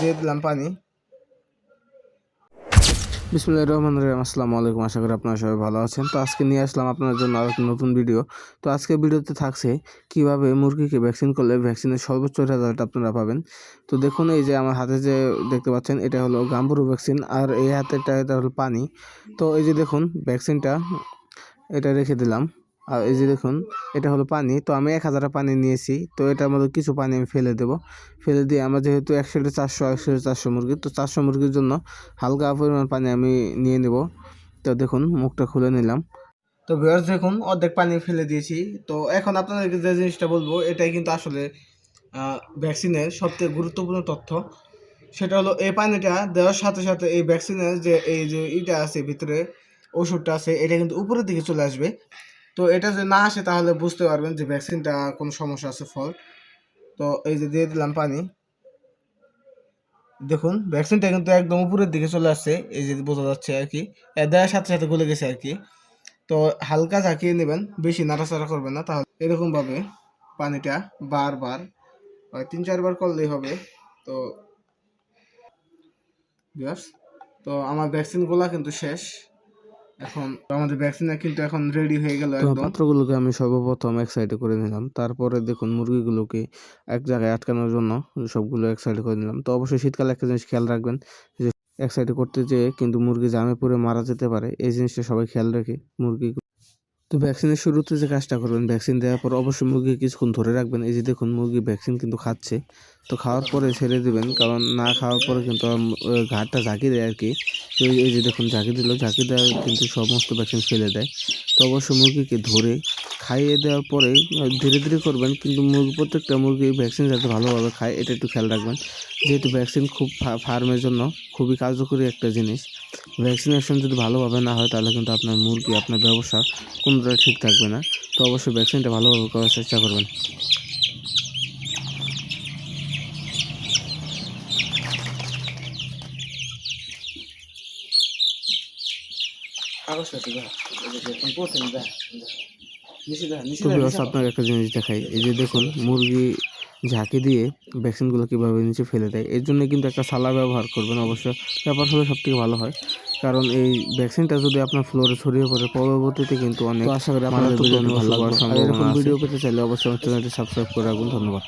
দিয়ে দিলাম পানি। বিসমুল্লাহ রহমান রহিম, আসসালামু আলাইকুম। আশা করি আপনারা সবাই ভালো আছেন। তো আজকে নিয়ে আসলাম আপনার জন্য আরও একটা নতুন ভিডিও। তো আজকে ভিডিওতে থাকছে কীভাবে মুরগিকে ভ্যাকসিন করলে ভ্যাকসিনের সর্বোচ্চ রেজাল্ট আপনারা পাবেন। তো দেখুন, এই যে আমার হাতে যে দেখতে পাচ্ছেন, এটা হলো গাম্বুরু ভ্যাকসিন, আর এই হাতেরটা এটা হলো পানি। তো এই যে দেখুন, ভ্যাকসিনটা, এটা রেখে দিলাম। আর এই যে দেখুন, এটা হলো পানি। তো আমি এক হাজার পানি নিয়েছি। তো এটার মধ্যে কিছু পানি আমি ফেলে দেবো। ফেলে দিয়ে আমার যেহেতু একশোটা চারশো একশোটা চারশো মুরগি, তো চারশো মুরগির জন্য হালকা পরিমাণ পানি আমি নিয়ে নেব। তো দেখুন, মুখটা খুলে নিলাম। তো ভিউয়ার্স দেখুন, অর্ধেক পানি ফেলে দিয়েছি। তো এখন আপনাদেরকে যে জিনিসটা বলব, এটাই কিন্তু আসলে ভ্যাকসিনের সবথেকে গুরুত্বপূর্ণ তথ্য। সেটা হলো, এই পানিটা দেওয়ার সাথে সাথে এই ভ্যাকসিনের যে, এই যে ইটা আছে ভিতরে, ওষুধটা আছে, এটা কিন্তু উপরের দিকে চলে আসবে। তো এটা যদি না আসে তাহলে বুঝতে পারবেন যে ভ্যাকসিনটা কোনো সমস্যা আছে ফল তো এই যে দিয়ে দিলাম পানি। দেখুন ভ্যাকসিনটা কিন্তু একদম উপরের দিকে চলে আসছে, এই যে বোঝা যাচ্ছে আর কি। দেওয়ার সাথে সাথে গলে গেছে আর কি। তো হালকা ঝাঁকিয়ে নেবেন, বেশি নাড়াচাড়া করবেন না, তাহলে এরকম ভাবে পানিটা বারবার হয় তিন চারবার করলেই হবে। তো তো আমার ভ্যাকসিনগুলো কিন্তু শেষ। এখন আমাদের ভ্যাকসিন কিন্তু এখন রেডি হয়ে গেল একদম। পাত্রগুলোকে আমি সর্বপ্রথম এক সাইডে করে নিলাম। তারপরে দেখুন মুরগিগুলোকে এক জায়গায় আটকানোর জন্য সবগুলো এক সাইডে করে নিলাম। তো অবশ্যই শীতকালে একটা জিনিস খেয়াল রাখবেন যে এক সাইডে করতে যেয়ে কিন্তু মুরগি জামে পুরে মারা যেতে পারে। এই জিনিসটা সবাই খেয়াল রাখে মুরগি তো ভ্যাকসিনের শুরুতে যে কাজটা করবেন ভ্যাকসিন দেওয়ার পর অবশ্যই মুরগি কিছুক্ষণ ধরে রাখবেন। এই যে দেখুন মুরগি ভ্যাকসিন কিন্তু খাচ্ছে। তো খাওয়ার পরে ছেড়ে দেবেন কারণ না খাওয়ার পরে কিন্তু ঘাটটা ঝাঁকি দেয় আর কি তো এই- যে দেখুন ঝাঁকি দিল ঝাঁকি দেওয়া কিন্তু সমস্ত ভ্যাকসিন ফেলে দেয়। তো অবশ্যই মুরগিকে ধরে খাইয়ে দেওয়ার আহ, ধীরে ধীরে করবেন কিন্তু মুরগি প্রত্যেকটা মুরগি ভ্যাকসিন যাতে ভালোভাবে খায় এটা একটু খেয়াল রাখবেন। যেহেতু ভ্যাকসিন খুব ফার্মের জন্য খুবই কার্যকরী একটা জিনিস। ভ্যাকসিনেশন যদি ভালোভাবে না হয়, তাহলে কিন্তু আপনার মুরগি, আপনার ব্যবসা কোনোটা ঠিক থাকবে না। তো অবশ্যই ভ্যাকসিনটা ভালোভাবে করার চেষ্টা করবেন। আপনাকে একটা জিনিস দেখাই। এই যে দেখুন, মুরগি ঝাঁকি দিয়ে ভ্যাকসিনগুলো কীভাবে নিচে ফেলে দেয়? এর জন্য কিন্তু একটা সালা ব্যবহার করবেন। অবশ্যই ব্যাপার হলে সবথেকে ভালো হয়। কারণ এই ভ্যাকসিনটা যদি আপনার ফ্লোরে ছড়িয়ে পড়ে পরবর্তীতে কিন্তু অনেক আশা করি আপনাদের ভিডিও ভালো ভিডিও পেতে চাইলে অবশ্যই আমার চ্যানেলটি সাবস্ক্রাইব করে রাখুন ধন্যবাদ।